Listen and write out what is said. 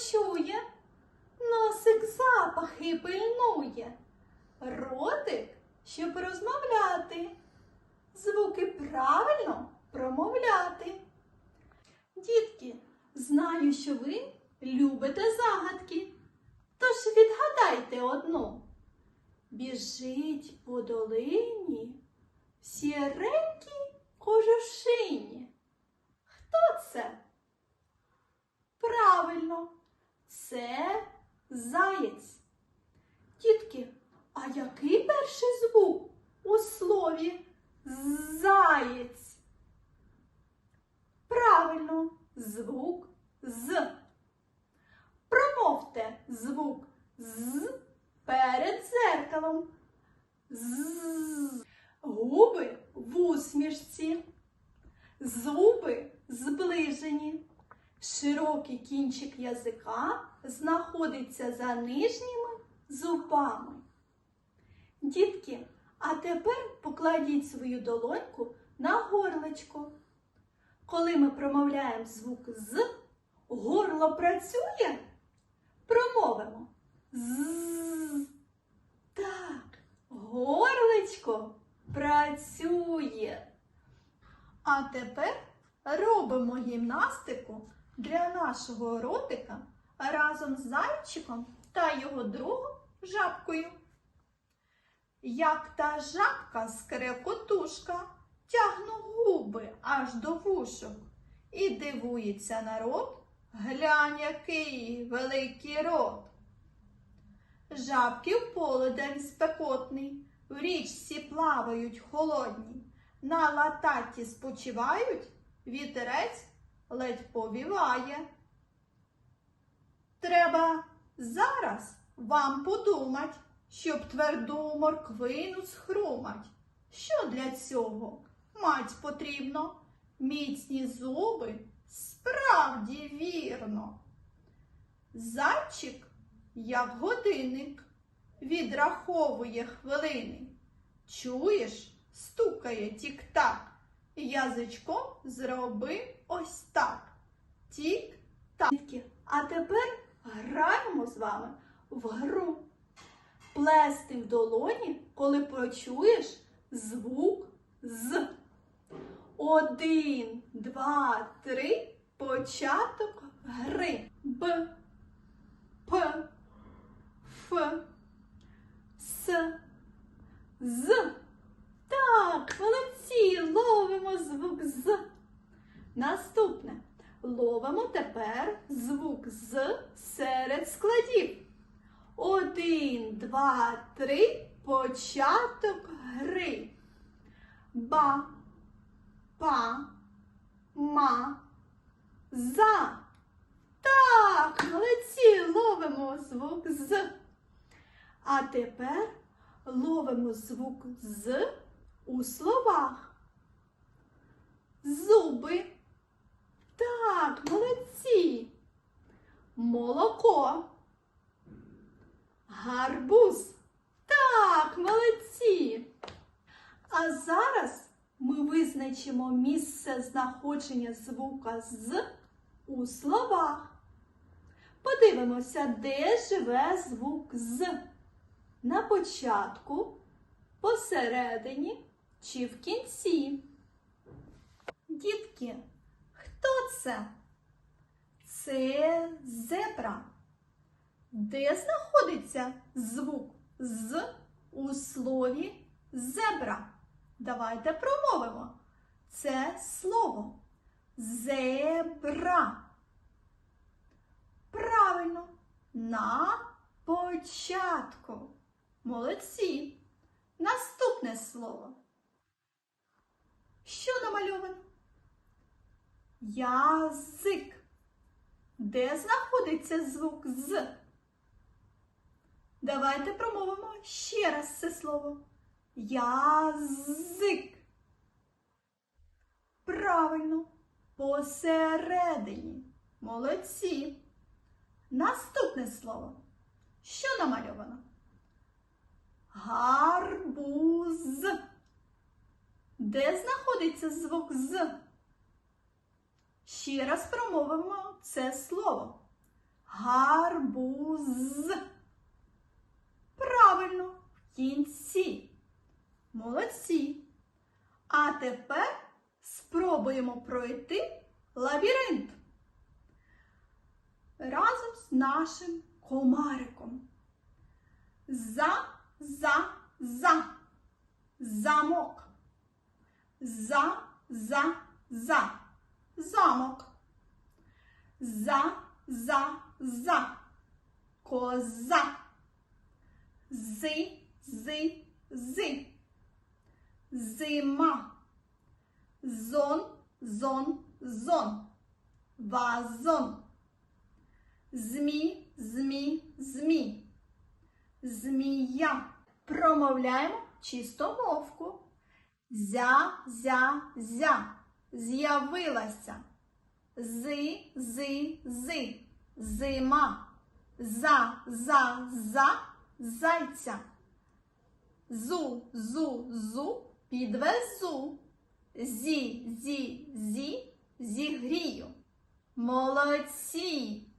чує, носик запахи пильнує, ротик, щоб розмовляти, звуки правильно промовляти. Дітки, знаю, що ви любите загадки, тож відгадайте одну. Біжить по долині в сіренькій кожушині. Хто це? Правильно, це заєць. Дітки, а який перший звук у слові заєць? Правильно, звук з. Промовте звук з перед дзеркалом. З. Губи в усмішці. Зуби зближені. Широкий кінчик язика знаходиться за нижніми зубами. Дітки, а тепер покладіть свою долоньку на горлечко. Коли ми промовляємо звук з, горло працює, промовимо з. Так, горлечко працює. А тепер робимо гімнастику для нашого ротика разом з зайчиком та його другом жабкою. Як та жабка скрекотушка тягну губи аж до вушок і дивується народ, глянь, який великий рот. Жабки в полудень спекотний, в річці плавають холодні, на лататі спочивають, вітерець ледь повіває. Треба зараз вам подумать, щоб тверду морквину схрумать. Що для цього мать потрібно? Міцні зуби справді вірно. Зайчик, як годинник, відраховує хвилини. Чуєш, стукає тік-так. Язичком зроби ось так. Тік-так. А тепер граємо з вами в гру. Плести в долоні, коли почуєш звук з. Один, два, три. Початок гри. Б, П, Ф, С, З. Так, молодці, ловимо звук з. Наступне. Ловимо тепер звук з серед складів. Один, два, три. Початок гри. Ба, па, ма, за. Так, молодці, ловимо звук з. А тепер ловимо звук з у словах. Зуби. Так, молодці. Молоко. Гарбуз. Так, молодці. А зараз ми визначимо місце знаходження звука з у словах. Подивимося, де живе звук з. На початку, посередині чи в кінці. Дітки, хто це? Це зебра. Де знаходиться звук з у слові зебра? Давайте промовимо. Це слово зебра. Правильно, на початку. Молодці. Наступне слово. Що намальовано? Язик. Де знаходиться звук з? Давайте промовимо ще раз це слово. Язик. Правильно. Посередині. Молодці. Наступне слово. Що намальовано? Гарбуз. Де знаходиться звук з? Ще раз промовимо це слово. Гарбуз. Правильно, в кінці. Молодці. А тепер спробуємо пройти лабіринт разом з нашим комариком. За, за, за. Замок. За, за, за. Замок. За, за, за. Коза. Зи, зи, зи. Зима. Зон, зон, зон. Вазон. Змі, змі, змі. Змія. Промовляємо чистомовку. Зя, зя, зя. З'явилася. Зи, зи, зи. Зима. За, за, за. Зайця. Зу, зу, зу. Підвезу. Зі, зі, зі. Зігрію. Молодці!